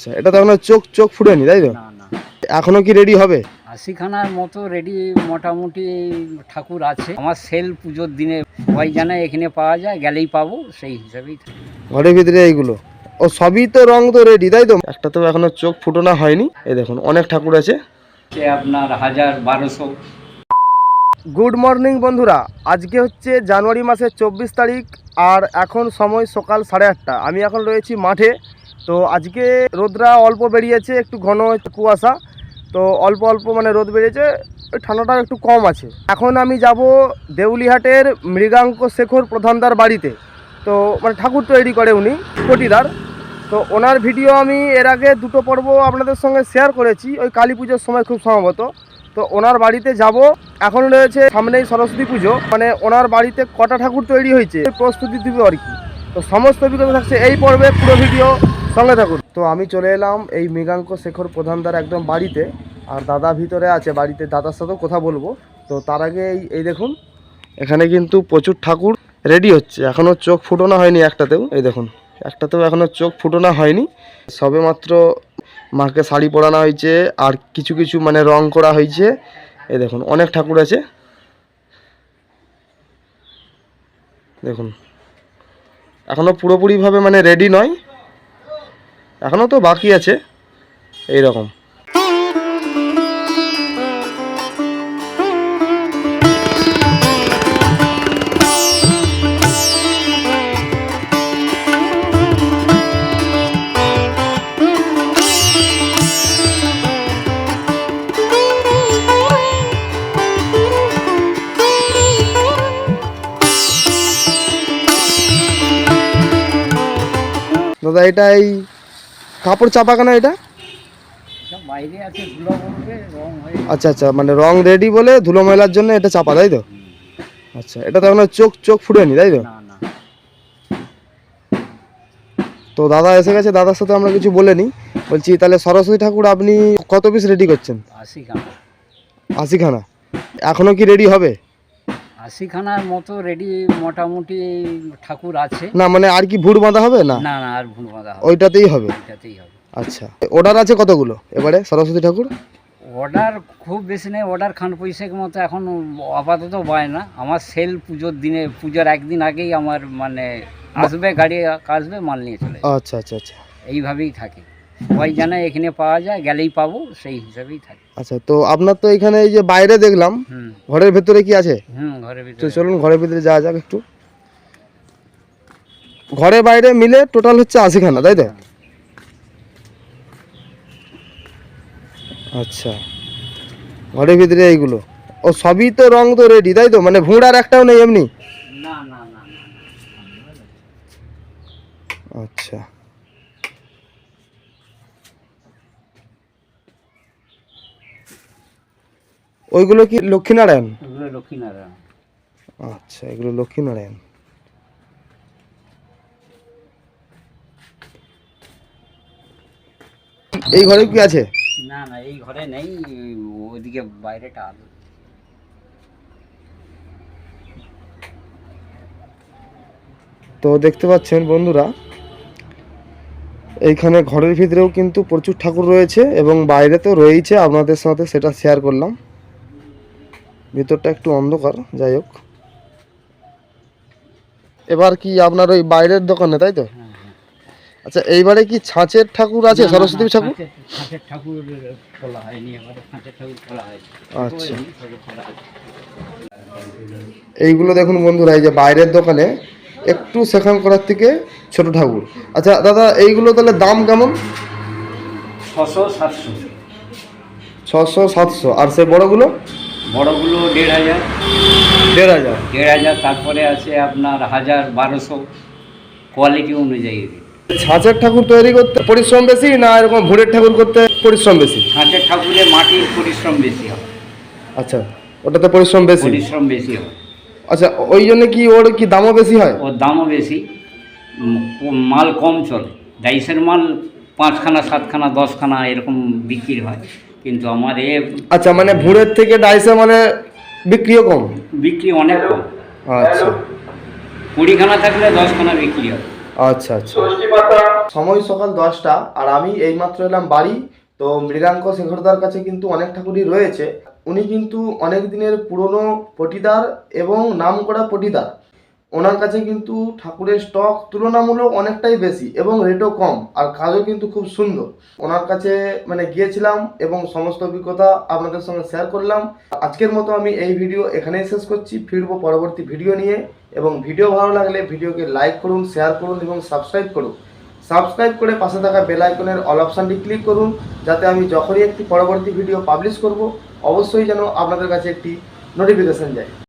আচ্ছা এটা তো এখনও চোখ চোখ ফুটেনি তাই তো? না না। এখনও কি রেডি হবে? আশিখানার মতো রেডি মোটামুটি ঠাকুর আছে। আমার সেল পুজোর দিনে সবাই জানে এখানে পাওয়া যায় গেলেই পাবো সেই হিসাবেই ঘরের ভিতরে এইগুলো। ও সবই তো রং তো রেডি তাই তো? একটা তো এখনও চোখ ফুটোনা হয়নি। এই দেখুন অনেক ঠাকুর আছে। সে আপনার হাজার বারোশো। গুড মর্নিং বন্ধুরা। আজকে হচ্ছে জানুয়ারি মাসের চব্বিশ তারিখ আর এখন সময় সকাল সাড়ে আটটা। আমি এখন রয়েছি মাঠে। তো আজকে রোদরা অল্প বেরিয়েছে, একটু ঘন কুয়াশা। তো অল্প অল্প মানে রোদ বেরিয়েছে ঠান্ডাটা একটু কম আছে। এখন আমি যাব দেউলিহাটের মৃগাঙ্ক শেখর প্রধানদার বাড়িতে। তো মানে ঠাকুর তৈরি করে উনি, কোটিদার। তো ওনার ভিডিও আমি এর আগে দুটো পর্ব আপনাদের সঙ্গে শেয়ার করেছি, ওই কালী পুজোর সময় খুব সম্ভবত। তো ওনার বাড়িতে যাব, এখন রয়েছে সামনেই সরস্বতী পুজো। মানে ওনার বাড়িতে কটা ঠাকুর তৈরি হয়েছে, প্রস্তুতি দিবে আর কি। তো সমস্ত অভিজ্ঞতা থাকছে এই পর্বে পুরো ভিডিও। সঙ্গে থাকুন তো আমি চলে এলাম এই মৃগাঙ্ক শেখর প্রধানদার একদম বাড়িতে, আর দাদা ভিতরে আছে বাড়িতে, দাদার সাথেও কথা বলব। তো তার আগে এই এই দেখুন, এখানে কিন্তু প্রচুর ঠাকুর রেডি হচ্ছে। এখনও চোখ ফুটোনো হয়নি একটাতেও, এই দেখুন, একটাতেও এখনও চোখ ফুটোনো হয়নি। সবে মাত্র মাকে শাড়ি পরানো হয়েছে, আর কিছু কিছু মানে রং করা হয়েছে। এই দেখুন, অনেক ঠাকুর আছে। দেখুন এখনও পুরোপুরিভাবে মানে রেডি নয়। এখনও তো বাকি আছে এই রকম দাদা এটা এই কাপড় চাপা কেন এটা? আচ্ছা আচ্ছা মানে রং রেডি বলে ধুলো ময়লার জন্য এটা চাপা তাই তো? আচ্ছা এটা তো এখনও চোখ চোখ ফুটেনি তাই তো? তো দাদা এসে গেছে দাদার সাথে আমরা কিছু বলে নিই। বলছি তাহলে সরস্বতী ঠাকুর আপনি কত পিস রেডি করছেন? আশিখানা। আশিখানা। এখনও কি রেডি হবে? আশিখানার মতো রেডি মোটামুটি ঠাকুর আছে। না মানে আর কি ভুড় বাঁধা হবে না? না না আর ভুল বাঁধা হবে ওইটাতেই হবে? এটাতেই হবে। আচ্ছা। অর্ডার আছে কতগুলো এবারে সরস্বতী ঠাকুর? অর্ডার খুব বেশি নেই অর্ডার খান পয়সার মতো এখন আপাতত পায় না। আমার সেল পুজোর দিনে পুজোর একদিন আগেই আমার মানে আসবে গাড়ি আসবে মাল নিয়ে চলে আচ্ছা আচ্ছা আচ্ছা। এইভাবেই থাকে। সবাই জানে এখানে পাওয়া যায় গেলেই পাবো সেই হিসাবেই থাকে। আচ্ছা তো আপনার তো এখানে এই যে বাইরে দেখলাম ঘরের ভেতরে কি আছে? হুম ঘরের তো ভিতরে। চলুন ঘরের ভিতরে যাওয়া যাক একটু। ঘরে বাইরে মিলে টোটাল হচ্ছে আশিখানা তাই তো? আচ্ছা ঘরের ভিতরে এইগুলো। ও সবই তো রং তো রেডি তাই তো? মানে ভুঁড়ার একটাও নেই এমনি? না না না। আচ্ছা। ওইগুলো কি লক্ষ্মীনারায়ণ? এগুলো লক্ষ্মীনারায়ণ। আচ্ছা এগুলো লক্ষ্মীনারায়ণ। এই ঘরে কি আছে? না না এই ঘরে নেই ওইদিকে বাইরেটা আলো তো দেখতে পাচ্ছেন বন্ধুরা এইখানে ঘরের ভিতরেও কিন্তু প্রচুর ঠাকুর রয়েছে এবং বাইরে তো রয়েইছে আপনাদের সাথে সেটা শেয়ার করলাম। ভিতরটা একটু অন্ধকার যাই হোক। এবার কি আপনার ওই বাইরের দোকানে তাই তো? হ্যাঁ হ্যাঁ। আচ্ছা এইবারে কি ছাঁচের ঠাকুর আছে সরস্বতী ঠাকুর? খাঁচের- খাঁচের ঠাকুর খোলা হয়নি এবারে খাঁচের ঠাকুর খোলা হয়নি আচ্ছা। এইগুলো দেখুন বন্ধুরা এই যে বাইরের দোকানে একটু সেখান করার থেকে ছোট ঠাকুর। আচ্ছা দাদা এইগুলো তাহলে দাম কেমন? ছশো সাতশো। ছশো সাতশো। আর সে বড়গুলো? বড়গুলো দেড় হাজার। দেড় হাজার? দেড় হাজার তারপরে আছে আপনার হাজার বারোশো কোয়ালিটি অনুযায়ী ছাঁচের ঠাকুর তৈরি করতে পরিশ্রম বেশি না এরকম ভোরের ঠাকুর করতে পরিশ্রম বেশি? ছাঁচের ঠাকুরে মাটির পরিশ্রম বেশি হয় আচ্ছা ওটাতে পরিশ্রম বেশি? পরিশ্রম বেশি হয় আচ্ছা ওই জন্য কি ওর কি দামও বেশি হয়? ওর দামও বেশি। মাল কম চলে। ডাইসের মাল পাঁচখানা সাতখানা দশখানা এরকম বিক্রি হয়। কিন্তু আমার এ আচ্ছা মানে ভোরের থেকে ডাইসে মানে বিক্রিও কম? বিক্রি অনেক কম। আচ্ছা। কুড়িখানা থাকলে দশখানা বিক্রি হয়। আচ্ছা আচ্ছা। সময় সকাল দশটা আর আমি এইমাত্র এলাম বাড়ি তো মৃগাঙ্ক শেখরদার কাছে কিন্তু অনেক ঠাকুরই রয়েছে। উনি কিন্তু অনেক দিনের পুরনো পটিদার এবং নাম করা পটিদার। ওনার কাছে কিন্তু ঠাকুরের স্টক তুলনামূলক অনেকটাই বেশি এবং রেটও কম, আর কাজও কিন্তু খুব সুন্দর। ওনার কাছে মানে গিয়েছিলাম এবং সমস্ত অভিজ্ঞতা আপনাদের সঙ্গে শেয়ার করলাম। আজকের মতো আমি এই ভিডিও এখানেই শেষ করছি। ফিরবো পরবর্তী ভিডিও নিয়ে এবং ভিডিও ভালো লাগলে ভিডিওকে লাইক করুন শেয়ার করুন এবং সাবস্ক্রাইব করুন। সাবস্ক্রাইব করে পাশে থাকা বেল আইকনের অল অপশানটি ক্লিক করুন, যাতে আমি যখনই একটি পরবর্তী ভিডিও পাবলিশ করব, অবশ্যই যেন আপনাদের কাছে একটি নোটিফিকেশন যায়।